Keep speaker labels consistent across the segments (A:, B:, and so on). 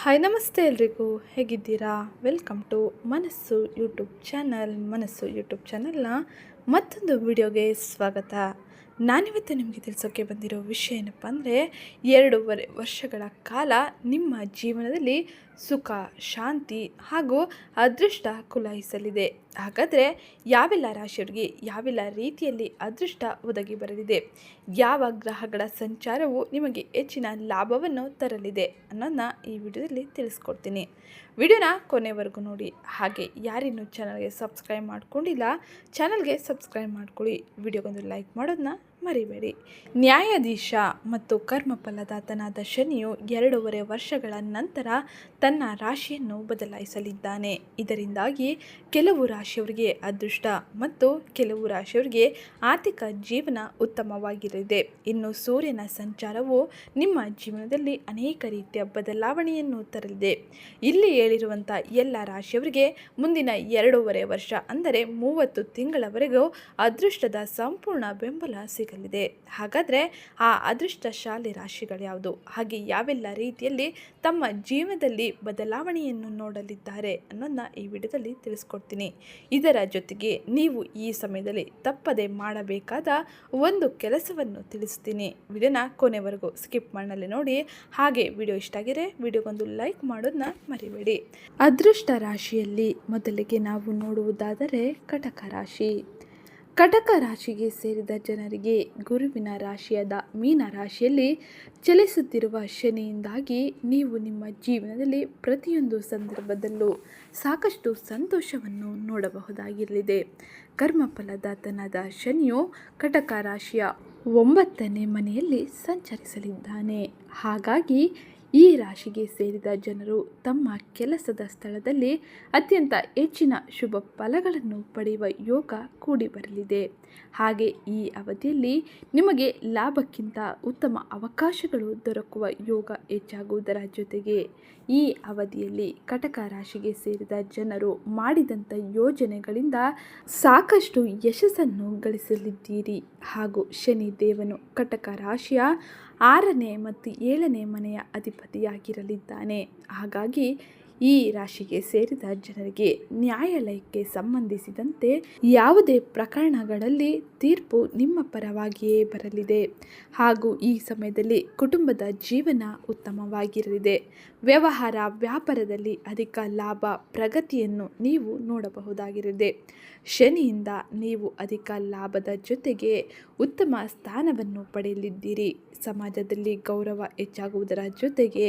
A: Hi ನಮಸ್ತೆ ಎಲ್ರಿಗೂ. ಹೇಗಿದ್ದೀರಾ? Welcome to Manassu YouTube channel. Manassu YouTube ಚಾನಲ್ನ ಮತ್ತೊಂದು ವಿಡಿಯೋಗೆ ಸ್ವಾಗತ. ನಾನಿವತ್ತು ನಿಮಗೆ ತಿಳಿಸೋಕೆ ಬಂದಿರೋ ವಿಷಯ ಏನಪ್ಪ ಅಂದರೆ, ಎರಡೂವರೆ ವರ್ಷಗಳ ಕಾಲ ನಿಮ್ಮ ಜೀವನದಲ್ಲಿ ಸುಖ, ಶಾಂತಿ ಹಾಗೂ ಅದೃಷ್ಟ ಕುಲಾಯಿಸಲಿದೆ. ಹಾಗಾದರೆ ಯಾವೆಲ್ಲ ರಾಶಿಯವರಿಗೆ ಯಾವೆಲ್ಲ ರೀತಿಯಲ್ಲಿ ಅದೃಷ್ಟ ಒದಗಿ ಬರಲಿದೆ? ಯಾವ ಗ್ರಹಗಳ ಸಂಚಾರವು ನಿಮಗೆ ಹೆಚ್ಚಿನ ಲಾಭವನ್ನು ತರಲಿದೆ ಅನ್ನೋದನ್ನ ಈ ವಿಡಿಯೋದಲ್ಲಿ ತಿಳಿಸ್ಕೊಡ್ತೀನಿ. ವಿಡಿಯೋನ ಕೊನೆವರೆಗೂ ನೋಡಿ. ಹಾಗೆ ಯಾರಿನ್ನೂ ಚಾನಲ್ಗೆ ಸಬ್ಸ್ಕ್ರೈಬ್ ಮಾಡ್ಕೊಂಡಿಲ್ಲ ಚಾನಲ್ಗೆ ಸಬ್ಸ್ಕ್ರೈಬ್ ಮಾಡ್ಕೊಳ್ಳಿ. ವಿಡಿಯೋಗೊಂದು ಲೈಕ್ ಮಾಡೋದನ್ನ ಮರಿಬೇಡಿ. ನ್ಯಾಯಾಧೀಶ ಮತ್ತು ಕರ್ಮಫಲದಾತನಾದ ಶನಿಯು ಎರಡೂವರೆ ವರ್ಷಗಳ ನಂತರ ತನ್ನ ರಾಶಿಯನ್ನು ಬದಲಾಯಿಸಲಿದ್ದಾನೆ. ಇದರಿಂದಾಗಿ ಕೆಲವು ರಾಶಿಯವರಿಗೆ ಅದೃಷ್ಟ ಮತ್ತು ಕೆಲವು ರಾಶಿಯವರಿಗೆ ಆರ್ಥಿಕ ಜೀವನ ಉತ್ತಮವಾಗಿರಲಿದೆ. ಇನ್ನು ಸೂರ್ಯನ ಸಂಚಾರವು ನಿಮ್ಮ ಜೀವನದಲ್ಲಿ ಅನೇಕ ರೀತಿಯ ಬದಲಾವಣೆಯನ್ನು ತರಲಿದೆ. ಇಲ್ಲಿ ಹೇಳಿರುವಂಥ ಎಲ್ಲ ರಾಶಿಯವರಿಗೆ ಮುಂದಿನ ಎರಡೂವರೆ ವರ್ಷ ಅಂದರೆ ಮೂವತ್ತು ತಿಂಗಳವರೆಗೂ ಅದೃಷ್ಟದ ಸಂಪೂರ್ಣ ಬೆಂಬಲ ಸಿಗಲಿದೆ. ಹಾಗಾದರೆ ಆ ಅದೃಷ್ಟಶಾಲಿ ರಾಶಿಗಳು ಯಾವುದು? ಹಾಗೆ ಯಾವೆಲ್ಲ ರೀತಿಯಲ್ಲಿ ತಮ್ಮ ಜೀವನದಲ್ಲಿ ಬದಲಾವಣೆಯನ್ನು ನೋಡಲಿದ್ದಾರೆ ಅನ್ನೋದನ್ನ ಈ ವಿಡಿಯೋದಲ್ಲಿ ತಿಳಿಸ್ಕೊಡ್ತೀನಿ. ಇದರ ಜೊತೆಗೆ ನೀವು ಈ ಸಮಯದಲ್ಲಿ ತಪ್ಪದೆ ಮಾಡಬೇಕಾದ ಒಂದು ಕೆಲಸವನ್ನು ತಿಳಿಸ್ತೀನಿ. ವಿಡಿಯೋನ ಕೊನೆವರೆಗೂ ಸ್ಕಿಪ್ ಮಾಡಲಿ ನೋಡಿ. ಹಾಗೆ ವಿಡಿಯೋ ಇಷ್ಟ ಆಗಿದ್ರೆ ವಿಡಿಯೋಗೊಂದು ಲೈಕ್ ಮಾಡೋದನ್ನ ಮರಿಬೇಡಿ. ಅದೃಷ್ಟ ರಾಶಿಯಲ್ಲಿ ಮೊದಲಿಗೆ ನಾವು ನೋಡುವುದಾದರೆ ಕಟಕ ರಾಶಿ. ಕಟಕ ರಾಶಿಗೆ ಸೇರಿದ ಜನರಿಗೆ ಗುರುವಿನ ರಾಶಿಯಾದ ಮೀನ ರಾಶಿಯಲ್ಲಿ ಚಲಿಸುತ್ತಿರುವ ಶನಿಯಿಂದಾಗಿ ನೀವು ನಿಮ್ಮ ಜೀವನದಲ್ಲಿ ಪ್ರತಿಯೊಂದು ಸಂದರ್ಭದಲ್ಲೂ ಸಾಕಷ್ಟು ಸಂತೋಷವನ್ನು ನೋಡಬಹುದಾಗಿರಲಿದೆ. ಕರ್ಮಫಲದಾತನಾದ ಶನಿಯು ಕಟಕ ರಾಶಿಯ ಒಂಬತ್ತನೇ ಮನೆಯಲ್ಲಿ ಸಂಚರಿಸಲಿದ್ದಾನೆ. ಹಾಗಾಗಿ ಈ ರಾಶಿಗೆ ಸೇರಿದ ಜನರು ತಮ್ಮ ಕೆಲಸದ ಸ್ಥಳದಲ್ಲಿ ಅತ್ಯಂತ ಹೆಚ್ಚಿನ ಶುಭ ಫಲಗಳನ್ನು ಪಡೆಯುವ ಯೋಗ ಕೂಡಿ ಬರಲಿದೆ. ಹಾಗೆ ಈ ಅವಧಿಯಲ್ಲಿ ನಿಮಗೆ ಲಾಭಕ್ಕಿಂತ ಉತ್ತಮ ಅವಕಾಶಗಳು ದೊರಕುವ ಯೋಗ ಹೆಚ್ಚಾಗುವುದರ ಜೊತೆಗೆ ಈ ಅವಧಿಯಲ್ಲಿ ಕಟಕ ರಾಶಿಗೆ ಸೇರಿದ ಜನರು ಮಾಡಿದಂಥ ಯೋಜನೆಗಳಿಂದ ಸಾಕಷ್ಟು ಯಶಸ್ಸನ್ನು ಗಳಿಸಲಿದ್ದೀರಿ. ಹಾಗೂ ಶನಿ ದೇವನು ಕಟಕ ರಾಶಿಯ ಆರನೇ ಮತ್ತು ಏಳನೇ ಮನೆಯ ಅಧಿಪತಿಯಾಗಿರಲಿದ್ದಾನೆ. ಹಾಗಾಗಿ ಈ ರಾಶಿಗೆ ಸೇರಿದ ಜನರಿಗೆ ನ್ಯಾಯಾಲಯಕ್ಕೆ ಸಂಬಂಧಿಸಿದಂತೆ ಯಾವುದೇ ಪ್ರಕರಣಗಳಲ್ಲಿ ತೀರ್ಪು ನಿಮ್ಮ ಪರವಾಗಿಯೇ ಬರಲಿದೆ. ಹಾಗೂ ಈ ಸಮಯದಲ್ಲಿ ಕುಟುಂಬದ ಜೀವನ ಉತ್ತಮವಾಗಿರಲಿದೆ. ವ್ಯವಹಾರ ವ್ಯಾಪಾರದಲ್ಲಿ ಅಧಿಕ ಲಾಭ ಪ್ರಗತಿಯನ್ನು ನೀವು ನೋಡಬಹುದಾಗಿರಲಿದೆ. ಶನಿಯಿಂದ ನೀವು ಅಧಿಕ ಲಾಭದ ಜೊತೆಗೆ ಉತ್ತಮ ಸ್ಥಾನವನ್ನು ಪಡೆಯಲಿದ್ದೀರಿ. ಸಮಾಜದಲ್ಲಿ ಗೌರವ ಹೆಚ್ಚಾಗುವುದರ ಜೊತೆಗೆ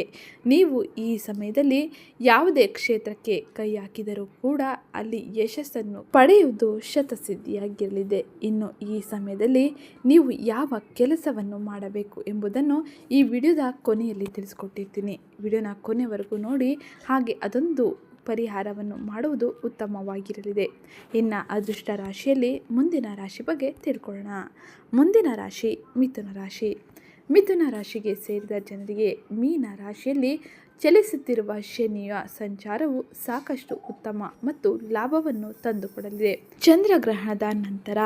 A: ನೀವು ಈ ಸಮಯದಲ್ಲಿ ಯಾವುದೇ ಕ್ಷೇತ್ರಕ್ಕೆ ಕೈ ಹಾಕಿದರೂ ಕೂಡ ಅಲ್ಲಿ ಯಶಸ್ಸನ್ನು ಪಡೆಯುವುದು ಶತಸಿದ್ಧಿಯಾಗಿರಲಿದೆ. ಇನ್ನು ಈ ಸಮಯದಲ್ಲಿ ನೀವು ಯಾವ ಕೆಲಸವನ್ನು ಮಾಡಬೇಕು ಎಂಬುದನ್ನು ಈ ವಿಡಿಯೋದ ಕೊನೆಯಲ್ಲಿ ತಿಳಿಸ್ಕೊಟ್ಟಿರ್ತೀನಿ. ವಿಡಿಯೋನ ಕೊನೆವರೆಗೂ ನೋಡಿ, ಹಾಗೆ ಅದೊಂದು ಪರಿಹಾರವನ್ನು ಮಾಡುವುದು ಉತ್ತಮವಾಗಿರಲಿದೆ. ಇನ್ನು ಅದೃಷ್ಟ ರಾಶಿಯಲ್ಲಿ ಮುಂದಿನ ರಾಶಿ ಬಗ್ಗೆ ತಿಳ್ಕೊಳ್ಳೋಣ. ಮುಂದಿನ ರಾಶಿ ಮಿಥುನ ರಾಶಿ. ಮಿಥುನ ರಾಶಿಗೆ ಸೇರಿದ ಜನರಿಗೆ ಮೀನ ರಾಶಿಯಲ್ಲಿ ಚಲಿಸುತ್ತಿರುವ ಶನಿಯ ಸಂಚಾರವು ಸಾಕಷ್ಟು ಉತ್ತಮ ಮತ್ತು ಲಾಭವನ್ನು ತಂದುಕೊಡಲಿದೆ. ಚಂದ್ರಗ್ರಹಣದ ನಂತರ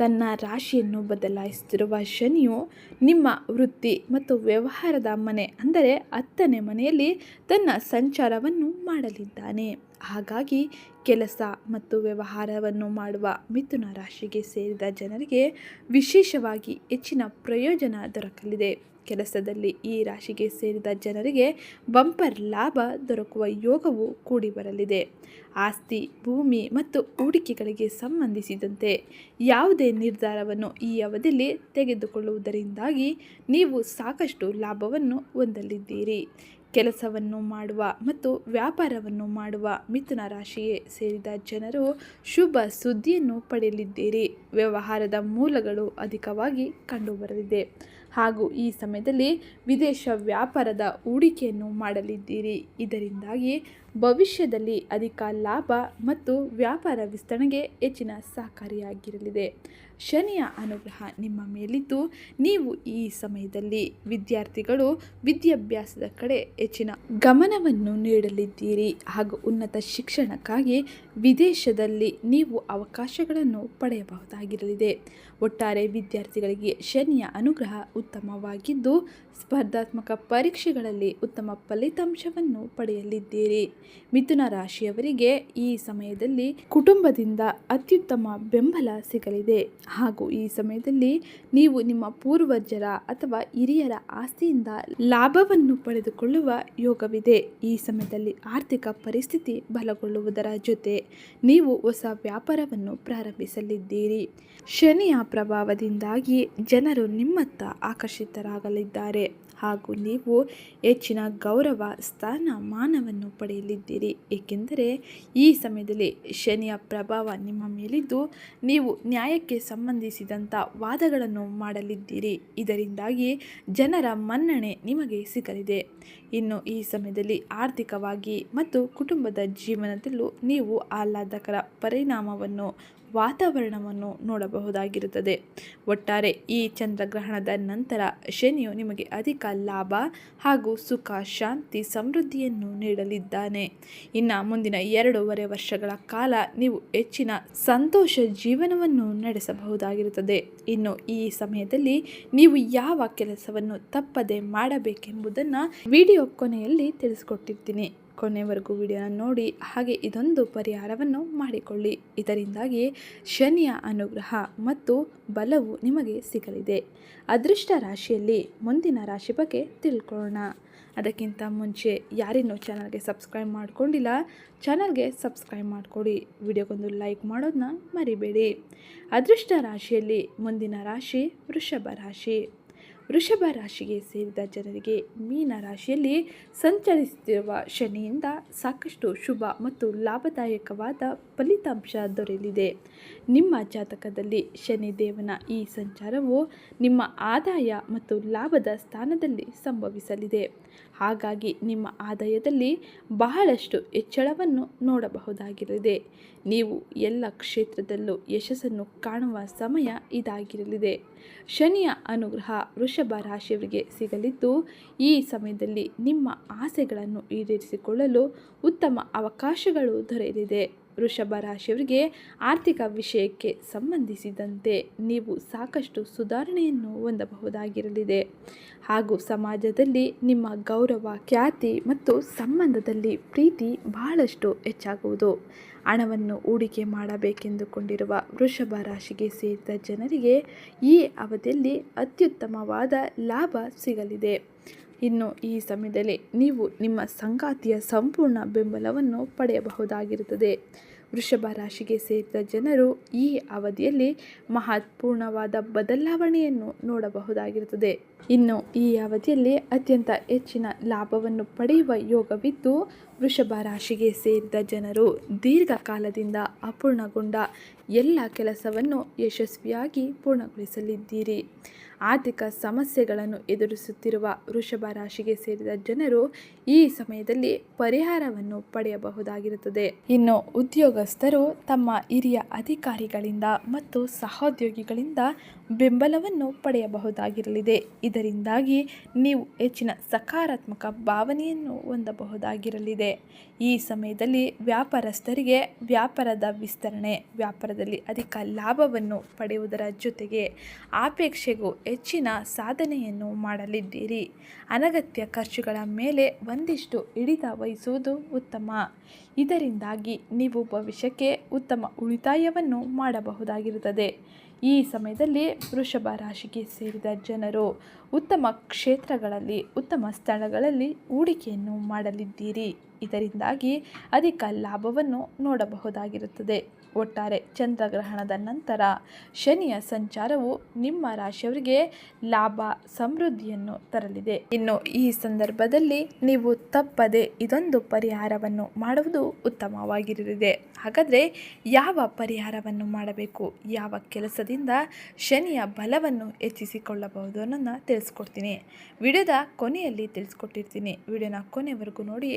A: ತನ್ನ ರಾಶಿಯನ್ನು ಬದಲಾಯಿಸುತ್ತಿರುವ ಶನಿಯು ನಿಮ್ಮ ವೃತ್ತಿ ಮತ್ತು ವ್ಯವಹಾರದ ಮನೆ, ಅಂದರೆ ಹತ್ತನೇ ಮನೆಯಲ್ಲಿ ತನ್ನ ಸಂಚಾರವನ್ನು ಮಾಡಲಿದ್ದಾನೆ. ಹಾಗಾಗಿ ಕೆಲಸ ಮತ್ತು ವ್ಯವಹಾರವನ್ನು ಮಾಡುವ ಮಿಥುನ ರಾಶಿಗೆ ಸೇರಿದ ಜನರಿಗೆ ವಿಶೇಷವಾಗಿ ಹೆಚ್ಚಿನ ಪ್ರಯೋಜನ ದೊರಕಲಿದೆ. ಕೆಲಸದಲ್ಲಿ ಈ ರಾಶಿಗೆ ಸೇರಿದ ಜನರಿಗೆ ಬಂಪರ್ ಲಾಭ ದೊರಕುವ ಯೋಗವು ಕೂಡಿ ಬರಲಿದೆ. ಆಸ್ತಿ, ಭೂಮಿ ಮತ್ತು ಹೂಡಿಕೆಗಳಿಗೆ ಸಂಬಂಧಿಸಿದಂತೆ ಯಾವುದೇ ನಿರ್ಧಾರವನ್ನು ಈ ಅವಧಿಯಲ್ಲಿ ತೆಗೆದುಕೊಳ್ಳುವುದರಿಂದಾಗಿ ನೀವು ಸಾಕಷ್ಟು ಲಾಭವನ್ನು ಹೊಂದಲಿದ್ದೀರಿ. ಕೆಲಸವನ್ನು ಮಾಡುವ ಮತ್ತು ವ್ಯಾಪಾರವನ್ನು ಮಾಡುವ ಮಿಥುನ ರಾಶಿಗೆ ಸೇರಿದ ಜನರು ಶುಭ ಸುದ್ದಿಯನ್ನು ಪಡೆಯಲಿದ್ದೀರಿ. ವ್ಯವಹಾರದ ಮೂಲಗಳು ಅಧಿಕವಾಗಿ ಕಂಡುಬರಲಿದೆ. ಹಾಗೂ ಈ ಸಮಯದಲ್ಲಿ ವಿದೇಶ ವ್ಯಾಪಾರದ ಹೂಡಿಕೆಯನ್ನು ಮಾಡಲಿದ್ದೀರಿ. ಇದರಿಂದಾಗಿ ಭವಿಷ್ಯದಲ್ಲಿ ಅಧಿಕ ಲಾಭ ಮತ್ತು ವ್ಯಾಪಾರ ವಿಸ್ತರಣೆಗೆ ಹೆಚ್ಚಿನ ಸಹಕಾರಿಯಾಗಿರಲಿದೆ. ಶನಿಯ ಅನುಗ್ರಹ ನಿಮ್ಮ ಮೇಲಿದ್ದು ನೀವು ಈ ಸಮಯದಲ್ಲಿ ವಿದ್ಯಾರ್ಥಿಗಳು ವಿದ್ಯಾಭ್ಯಾಸದ ಕಡೆ ಹೆಚ್ಚಿನ ಗಮನವನ್ನು ನೀಡಲಿದ್ದೀರಿ. ಹಾಗೂ ಉನ್ನತ ಶಿಕ್ಷಣಕ್ಕಾಗಿ ವಿದೇಶದಲ್ಲಿ ನೀವು ಅವಕಾಶಗಳನ್ನು ಪಡೆಯಬಹುದಾಗಿರಲಿದೆ. ಒಟ್ಟಾರೆ ವಿದ್ಯಾರ್ಥಿಗಳಿಗೆ ಶನಿಯ ಅನುಗ್ರಹ ಉತ್ತಮವಾಗಿದ್ದು, ಸ್ಪರ್ಧಾತ್ಮಕ ಪರೀಕ್ಷೆಗಳಲ್ಲಿ ಉತ್ತಮ ಫಲಿತಾಂಶವನ್ನು ಪಡೆಯಲಿದ್ದೀರಿ. ಮಿಥುನ ರಾಶಿಯವರಿಗೆ ಈ ಸಮಯದಲ್ಲಿ ಕುಟುಂಬದಿಂದ ಅತ್ಯುತ್ತಮ ಬೆಂಬಲ ಸಿಗಲಿದೆ. ಹಾಗೂ ಈ ಸಮಯದಲ್ಲಿ ನೀವು ನಿಮ್ಮ ಪೂರ್ವಜರ ಅಥವಾ ಹಿರಿಯರ ಆಸ್ತಿಯಿಂದ ಲಾಭವನ್ನು ಪಡೆದುಕೊಳ್ಳುವ ಯೋಗವಿದೆ. ಈ ಸಮಯದಲ್ಲಿ ಆರ್ಥಿಕ ಪರಿಸ್ಥಿತಿ ಬಲಗೊಳ್ಳುವುದರ ಜೊತೆ ನೀವು ಹೊಸ ವ್ಯಾಪಾರವನ್ನು ಪ್ರಾರಂಭಿಸಲಿದ್ದೀರಿ. ಶನಿಯ ಪ್ರಭಾವದಿಂದಾಗಿ ಜನರು ನಿಮ್ಮತ್ತ ಆಕರ್ಷಿತರಾಗಲಿದ್ದಾರೆ. ಹಾಗೂ ನೀವು ಹೆಚ್ಚಿನ ಗೌರವ, ಸ್ಥಾನ, ಮಾನವನ್ನು ಪಡೆಯಲಿದ್ದೀರಿ. ಏಕೆಂದರೆ ಈ ಸಮಯದಲ್ಲಿ ಶನಿಯ ಪ್ರಭಾವ ನಿಮ್ಮ ಮೇಲಿದ್ದು ನೀವು ನ್ಯಾಯಕ್ಕೆ ಸಂಬಂಧಿಸಿದಂಥ ವಾದಗಳನ್ನು ಮಾಡಲಿದ್ದೀರಿ. ಇದರಿಂದಾಗಿ ಜನರ ಮನ್ನಣೆ ನಿಮಗೆ ಸಿಗಲಿದೆ. ಇನ್ನು ಈ ಸಮಯದಲ್ಲಿ ಆರ್ಥಿಕವಾಗಿ ಮತ್ತು ಕುಟುಂಬದ ಜೀವನದಲ್ಲೂ ನೀವು ಆಹ್ಲಾದಕರ ಪರಿಣಾಮವನ್ನು ವಾತಾವರಣವನ್ನು ನೋಡಬಹುದಾಗಿರುತ್ತದೆ. ಒಟ್ಟಾರೆ ಈ ಚಂದ್ರಗ್ರಹಣದ ನಂತರ ಶನಿಯು ನಿಮಗೆ ಅಧಿಕ ಲಾಭ ಹಾಗೂ ಸುಖ, ಶಾಂತಿ, ಸಮೃದ್ಧಿಯನ್ನು ನೀಡಲಿದ್ದಾನೆ. ಇನ್ನು ಮುಂದಿನ ಎರಡೂವರೆ ವರ್ಷಗಳ ಕಾಲ ನೀವು ಹೆಚ್ಚಿನ ಸಂತೋಷ ಜೀವನವನ್ನು ನಡೆಸಬಹುದಾಗಿರುತ್ತದೆ. ಇನ್ನು ಈ ಸಮಯದಲ್ಲಿ ನೀವು ಯಾವ ಕೆಲಸವನ್ನು ತಪ್ಪದೆ ಮಾಡಬೇಕೆಂಬುದನ್ನು ವಿಡಿಯೋ ಕೊನೆಯಲ್ಲಿ ತಿಳಿಸ್ಕೊಟ್ಟಿರ್ತೀನಿ. ಕೊನೆವರೆಗೂ ವಿಡಿಯೋನ ನೋಡಿ, ಹಾಗೆ ಇದೊಂದು ಪರಿಹಾರವನ್ನು ಮಾಡಿಕೊಳ್ಳಿ. ಇದರಿಂದಾಗಿ ಶನಿಯ ಅನುಗ್ರಹ ಮತ್ತು ಬಲವು ನಿಮಗೆ ಸಿಗಲಿದೆ. ಅದೃಷ್ಟ ರಾಶಿಯಲ್ಲಿ ಮುಂದಿನ ರಾಶಿ ಬಗ್ಗೆ ತಿಳ್ಕೊಳ್ಳೋಣ. ಅದಕ್ಕಿಂತ ಮುಂಚೆ ಯಾರಿನ್ನೂ ಚಾನಲ್ಗೆ ಸಬ್ಸ್ಕ್ರೈಬ್ ಮಾಡಿಕೊಂಡಿಲ್ಲ, ಚಾನಲ್ಗೆ ಸಬ್ಸ್ಕ್ರೈಬ್ ಮಾಡಿಕೊಡಿ. ವಿಡಿಯೋಗೊಂದು ಲೈಕ್ ಮಾಡೋದನ್ನ ಮರಿಬೇಡಿ. ಅದೃಷ್ಟ ರಾಶಿಯಲ್ಲಿ ಮುಂದಿನ ರಾಶಿ ವೃಷಭ ರಾಶಿ. ವೃಷಭ ರಾಶಿಗೆ ಸೇರಿದ ಜನರಿಗೆ ಮೀನ ರಾಶಿಯಲ್ಲಿ ಸಂಚರಿಸುತ್ತಿರುವ ಶನಿಯಿಂದ ಸಾಕಷ್ಟು ಶುಭ ಮತ್ತು ಲಾಭದಾಯಕವಾದ ಫಲಿತಾಂಶ ದೊರೆಯಲಿದೆ. ನಿಮ್ಮ ಜಾತಕದಲ್ಲಿ ಶನಿದೇವನ ಈ ಸಂಚಾರವು ನಿಮ್ಮ ಆದಾಯ ಮತ್ತು ಲಾಭದ ಸ್ಥಾನದಲ್ಲಿ ಸಂಭವಿಸಲಿದೆ. ಹಾಗಾಗಿ ನಿಮ್ಮ ಆದಾಯದಲ್ಲಿ ಬಹಳಷ್ಟು ಹೆಚ್ಚಳವನ್ನು ನೋಡಬಹುದಾಗಿರಲಿದೆ. ನೀವು ಎಲ್ಲ ಕ್ಷೇತ್ರದಲ್ಲೂ ಯಶಸ್ಸನ್ನು ಕಾಣುವ ಸಮಯ ಇದಾಗಿರಲಿದೆ. ಶನಿಯ ಅನುಗ್ರಹ ವೃಷಭ ರಾಶಿಯವರಿಗೆ ಸಿಗಲಿದ್ದು, ಈ ಸಮಯದಲ್ಲಿ ನಿಮ್ಮ ಆಸೆಗಳನ್ನು ಈಡೇರಿಸಿಕೊಳ್ಳಲು ಉತ್ತಮ ಅವಕಾಶಗಳು ದೊರೆಯಲಿದೆ. ವೃಷಭ ರಾಶಿಯವರಿಗೆ ಆರ್ಥಿಕ ವಿಷಯಕ್ಕೆ ಸಂಬಂಧಿಸಿದಂತೆ ನೀವು ಸಾಕಷ್ಟು ಸುಧಾರಣೆಯನ್ನು ಹೊಂದಬಹುದಾಗಿರಲಿದೆ. ಹಾಗೂ ಸಮಾಜದಲ್ಲಿ ನಿಮ್ಮ ಗೌರವ, ಖ್ಯಾತಿ ಮತ್ತು ಸಂಬಂಧದಲ್ಲಿ ಪ್ರೀತಿ ಬಹಳಷ್ಟು ಹೆಚ್ಚಾಗುವುದು. ಹಣವನ್ನು ಹೂಡಿಕೆ ಮಾಡಬೇಕೆಂದುಕೊಂಡಿರುವ ವೃಷಭ ರಾಶಿಗೆ ಸೇರಿದ ಜನರಿಗೆ ಈ ಅವಧಿಯಲ್ಲಿ ಅತ್ಯುತ್ತಮವಾದ ಲಾಭ ಸಿಗಲಿದೆ. ಇನ್ನು ಈ ಸಮಯದಲ್ಲಿ ನೀವು ನಿಮ್ಮ ಸಂಗಾತಿಯ ಸಂಪೂರ್ಣ ಬೆಂಬಲವನ್ನು ಪಡೆಯಬಹುದಾಗಿರುತ್ತದೆ. ವೃಷಭ ರಾಶಿಗೆ ಸೇರಿದ ಜನರು ಈ ಅವಧಿಯಲ್ಲಿ ಮಹತ್ವಪೂರ್ಣವಾದ ಬದಲಾವಣೆಯನ್ನು ನೋಡಬಹುದಾಗಿರುತ್ತದೆ. ಇನ್ನು ಈ ಅವಧಿಯಲ್ಲಿ ಅತ್ಯಂತ ಹೆಚ್ಚಿನ ಲಾಭವನ್ನು ಪಡೆಯುವ ಯೋಗವಿದ್ದು, ವೃಷಭ ರಾಶಿಗೆ ಸೇರಿದ ಜನರು ದೀರ್ಘಕಾಲದಿಂದ ಅಪೂರ್ಣಗೊಂಡ ಎಲ್ಲ ಕೆಲಸವನ್ನು ಯಶಸ್ವಿಯಾಗಿ ಪೂರ್ಣಗೊಳಿಸಲಿದ್ದೀರಿ. ಆರ್ಥಿಕ ಸಮಸ್ಯೆಗಳನ್ನು ಎದುರಿಸುತ್ತಿರುವ ವೃಷಭ ರಾಶಿಗೆ ಸೇರಿದ ಜನರು ಈ ಸಮಯದಲ್ಲಿ ಪರಿಹಾರವನ್ನು ಪಡೆಯಬಹುದಾಗಿರುತ್ತದೆ. ಇನ್ನು ಉದ್ಯೋಗಸ್ಥರು ತಮ್ಮ ಹಿರಿಯ ಅಧಿಕಾರಿಗಳಿಂದ ಮತ್ತು ಸಹೋದ್ಯೋಗಿಗಳಿಂದ ಬೆಂಬಲವನ್ನು ಪಡೆಯಬಹುದಾಗಿರಲಿದೆ. ಇದರಿಂದಾಗಿ ನೀವು ಹೆಚ್ಚಿನ ಸಕಾರಾತ್ಮಕ ಭಾವನೆಯನ್ನು ಹೊಂದಬಹುದಾಗಿರಲಿದೆ. ಈ ಸಮಯದಲ್ಲಿ ವ್ಯಾಪಾರಸ್ಥರಿಗೆ ವ್ಯಾಪಾರದ ವಿಸ್ತರಣೆ, ವ್ಯಾಪಾರದಲ್ಲಿ ಅಧಿಕ ಲಾಭವನ್ನು ಪಡೆಯುವುದರ ಜೊತೆಗೆ ಆಪೇಕ್ಷೆಗೂ ಹೆಚ್ಚಿನ ಸಾಧನೆಯನ್ನು ಮಾಡಲಿದ್ದೀರಿ. ಅನಗತ್ಯ ಖರ್ಚುಗಳ ಮೇಲೆ ಒಂದಿಷ್ಟು ಹಿಡಿತ ವಹಿಸುವುದು ಉತ್ತಮ. ಇದರಿಂದಾಗಿ ನೀವು ಭವಿಷ್ಯಕ್ಕೆ ಉತ್ತಮ ಉಳಿತಾಯವನ್ನು ಮಾಡಬಹುದಾಗಿರುತ್ತದೆ. ಈ ಸಮಯದಲ್ಲಿ ವೃಷಭ ರಾಶಿಗೆ ಸೇರಿದ ಜನರು ಉತ್ತಮ ಕ್ಷೇತ್ರಗಳಲ್ಲಿ, ಉತ್ತಮ ಸ್ಥಳಗಳಲ್ಲಿ ಹೂಡಿಕೆಯನ್ನು ಮಾಡಲಿದ್ದೀರಿ. ಇದರಿಂದಾಗಿ ಅಧಿಕ ಲಾಭವನ್ನು ನೋಡಬಹುದಾಗಿರುತ್ತದೆ. ಒಟ್ಟಾರೆ ಚಂದ್ರಗ್ರಹಣದ ನಂತರ ಶನಿಯ ಸಂಚಾರವು ನಿಮ್ಮ ರಾಶಿಯವರಿಗೆ ಲಾಭ ಸಮೃದ್ಧಿಯನ್ನು ತರಲಿದೆ. ಇನ್ನು ಈ ಸಂದರ್ಭದಲ್ಲಿ ನೀವು ತಪ್ಪದೆ ಇದೊಂದು ಪರಿಹಾರವನ್ನು ಮಾಡುವುದು ಉತ್ತಮವಾಗಿರಲಿದೆ. ಹಾಗಾದರೆ ಯಾವ ಪರಿಹಾರವನ್ನು ಮಾಡಬೇಕು? ಯಾವ ಕೆಲಸದ ಲಾಭದಿಂದ ಶನಿಯ ಬಲವನ್ನು ಹೆಚ್ಚಿಸಿಕೊಳ್ಳಬಹುದು ಅನ್ನೋದನ್ನ ತಿಳಿಸ್ಕೊಡ್ತೀನಿ. ವಿಡಿಯೋದ ಕೊನೆಯಲ್ಲಿ ತಿಳಿಸ್ಕೊಟ್ಟಿರ್ತೀನಿ. ವಿಡಿಯೋನ ಕೊನೆವರೆಗೂ ನೋಡಿ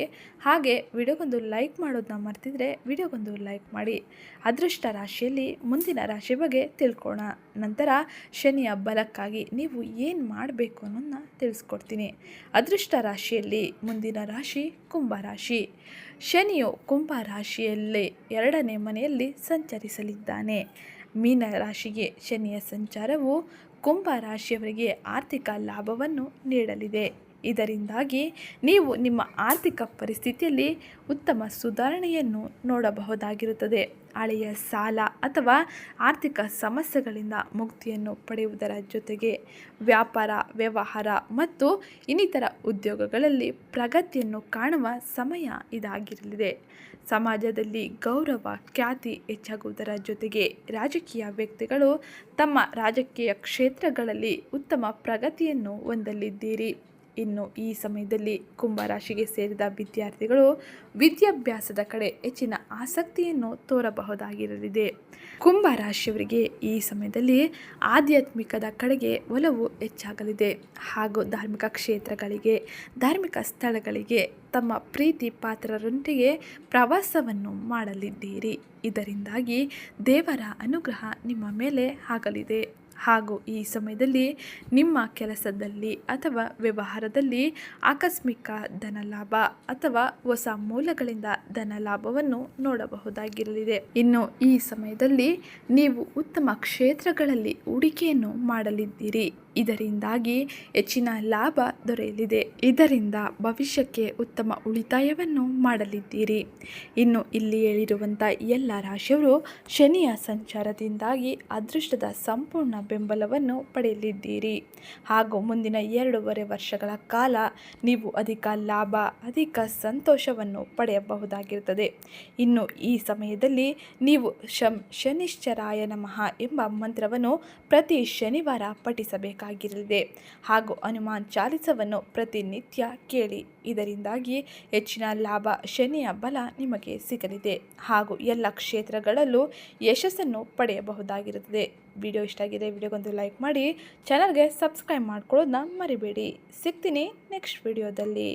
A: ಹಾಗೆ ವಿಡಿಯೋಗೊಂದು ಲೈಕ್ ಮಾಡೋದನ್ನ ಮರ್ತಿದ್ರೆ ವಿಡಿಯೋಗೊಂದು ಲೈಕ್ ಮಾಡಿ. ಅದೃಷ್ಟ ರಾಶಿಯಲ್ಲಿ ಮುಂದಿನ ರಾಶಿ ಬಗ್ಗೆ ತಿಳ್ಕೊಳ್ಳೋಣ ನಂತರ ಶನಿಯ ಬಲಕ್ಕಾಗಿ ನೀವು ಏನು ಮಾಡಬೇಕು ಅನ್ನೋದನ್ನ ತಿಳಿಸ್ಕೊಡ್ತೀನಿ. ಅದೃಷ್ಟ ರಾಶಿಯಲ್ಲಿ ಮುಂದಿನ ರಾಶಿ ಕುಂಭ ರಾಶಿ. ಶನಿಯು ಕುಂಭ ರಾಶಿಯಲ್ಲೇ ಎರಡನೇ ಮನೆಯಲ್ಲಿ ಸಂಚರಿಸಲಿದ್ದಾನೆ. ಮೀನ ರಾಶಿಗೆ ಶನಿಯ ಸಂಚಾರವು ಕುಂಭ ರಾಶಿಯವರಿಗೆ ಆರ್ಥಿಕ ಲಾಭವನ್ನು ನೀಡಲಿದೆ. ಇದರಿಂದಾಗಿ ನೀವು ನಿಮ್ಮ ಆರ್ಥಿಕ ಪರಿಸ್ಥಿತಿಯಲ್ಲಿ ಉತ್ತಮ ಸುಧಾರಣೆಯನ್ನು ನೋಡಬಹುದಾಗಿರುತ್ತದೆ. ಹಳೆಯ ಸಾಲ ಅಥವಾ ಆರ್ಥಿಕ ಸಮಸ್ಯೆಗಳಿಂದ ಮುಕ್ತಿಯನ್ನು ಪಡೆಯುವುದರ ಜೊತೆಗೆ ವ್ಯಾಪಾರ, ವ್ಯವಹಾರ ಮತ್ತು ಇನ್ನಿತರ ಉದ್ಯೋಗಗಳಲ್ಲಿ ಪ್ರಗತಿಯನ್ನು ಕಾಣುವ ಸಮಯ ಇದಾಗಿರಲಿದೆ. ಸಮಾಜದಲ್ಲಿ ಗೌರವ, ಖ್ಯಾತಿ ಹೆಚ್ಚಾಗುವುದರ ಜೊತೆಗೆ ರಾಜಕೀಯ ವ್ಯಕ್ತಿಗಳು ತಮ್ಮ ರಾಜಕೀಯ ಕ್ಷೇತ್ರಗಳಲ್ಲಿ ಉತ್ತಮ ಪ್ರಗತಿಯನ್ನು ಹೊಂದಲಿದ್ದೀರಿ. ಇನ್ನು ಈ ಸಮಯದಲ್ಲಿ ಕುಂಭರಾಶಿಗೆ ಸೇರಿದ ವಿದ್ಯಾರ್ಥಿಗಳು ವಿದ್ಯಾಭ್ಯಾಸದ ಕಡೆ ಹೆಚ್ಚಿನ ಆಸಕ್ತಿಯನ್ನು ತೋರಬಹುದಾಗಿರಲಿದೆ. ಕುಂಭ ರಾಶಿಯವರಿಗೆ ಈ ಸಮಯದಲ್ಲಿ ಆಧ್ಯಾತ್ಮಿಕದ ಕಡೆಗೆ ಒಲವು ಹೆಚ್ಚಾಗಲಿದೆ. ಹಾಗೂ ಧಾರ್ಮಿಕ ಕ್ಷೇತ್ರಗಳಿಗೆ, ಧಾರ್ಮಿಕ ಸ್ಥಳಗಳಿಗೆ ತಮ್ಮ ಪ್ರೀತಿ ಪಾತ್ರರೊಂದಿಗೆ ಪ್ರವಾಸವನ್ನು ಮಾಡಲಿದ್ದೀರಿ. ಇದರಿಂದಾಗಿ ದೇವರ ಅನುಗ್ರಹ ನಿಮ್ಮ ಮೇಲೆ ಆಗಲಿದೆ. ಹಾಗೂ ಈ ಸಮಯದಲ್ಲಿ ನಿಮ್ಮ ಕೆಲಸದಲ್ಲಿ ಅಥವಾ ವ್ಯವಹಾರದಲ್ಲಿ ಆಕಸ್ಮಿಕ ಧನಲಾಭ ಅಥವಾ ಹೊಸ ಮೂಲಗಳಿಂದ ಧನಲಾಭವನ್ನು ನೋಡಬಹುದಾಗಿರಲಿದೆ. ಇನ್ನು ಈ ಸಮಯದಲ್ಲಿ ನೀವು ಉತ್ತಮ ಕ್ಷೇತ್ರಗಳಲ್ಲಿ ಹೂಡಿಕೆಯನ್ನು ಮಾಡಲಿದ್ದೀರಿ. ಇದರಿಂದಾಗಿ ಹೆಚ್ಚಿನ ಲಾಭ ದೊರೆಯಲಿದೆ. ಇದರಿಂದ ಭವಿಷ್ಯಕ್ಕೆ ಉತ್ತಮ ಉಳಿತಾಯವನ್ನು ಮಾಡಲಿದ್ದೀರಿ. ಇನ್ನು ಇಲ್ಲಿ ಹೇಳಿರುವಂಥ ಎಲ್ಲ ರಾಶಿಯವರು ಶನಿಯ ಸಂಚಾರದಿಂದಾಗಿ ಅದೃಷ್ಟದ ಸಂಪೂರ್ಣ ಬೆಂಬಲವನ್ನು ಪಡೆಯಲಿದ್ದೀರಿ. ಹಾಗೂ ಮುಂದಿನ ಎರಡೂವರೆ ವರ್ಷಗಳ ಕಾಲ ನೀವು ಅಧಿಕ ಲಾಭ, ಅಧಿಕ ಸಂತೋಷವನ್ನು ಪಡೆಯಬಹುದಾಗಿರುತ್ತದೆ. ಇನ್ನು ಈ ಸಮಯದಲ್ಲಿ ನೀವು ಶಂ, ಶನಿಶ್ಚರಾಯ ನಮಃ ಎಂಬ ಮಂತ್ರವನ್ನು ಪ್ರತಿ ಶನಿವಾರ ಪಠಿಸಬೇಕಾಗಿರಲಿದೆ ಹಾಗೂ ಹನುಮಾನ್ ಚಾಲಿಸವನ್ನು ಪ್ರತಿನಿತ್ಯ ಕೇಳಿ ಇದರಿಂದಾಗಿ ಹೆಚ್ಚಿನ ಲಾಭ ಶನಿಯ ಬಲ ನಿಮಗೆ ಸಿಗಲಿದೆ. ಹಾಗೂ ಎಲ್ಲ ಕ್ಷೇತ್ರಗಳಲ್ಲೂ ಯಶಸ್ಸನ್ನು ಪಡೆಯಬಹುದಾಗಿರುತ್ತದೆ. ವಿಡಿಯೋ ಇಷ್ಟ ಆಗಿದೆ ವಿಡಿಯೋಗೊಂದು ಲೈಕ್ ಮಾಡಿ, ಚಾನಲ್ಗೆ ಸಬ್ಸ್ಕ್ರೈಬ್ ಮಾಡ್ಕೊಳ್ಳೋದನ್ನ ಮರಿಬೇಡಿ. ಸಿಗ್ತೀನಿ ನೆಕ್ಸ್ಟ್ ವಿಡಿಯೋದಲ್ಲಿ.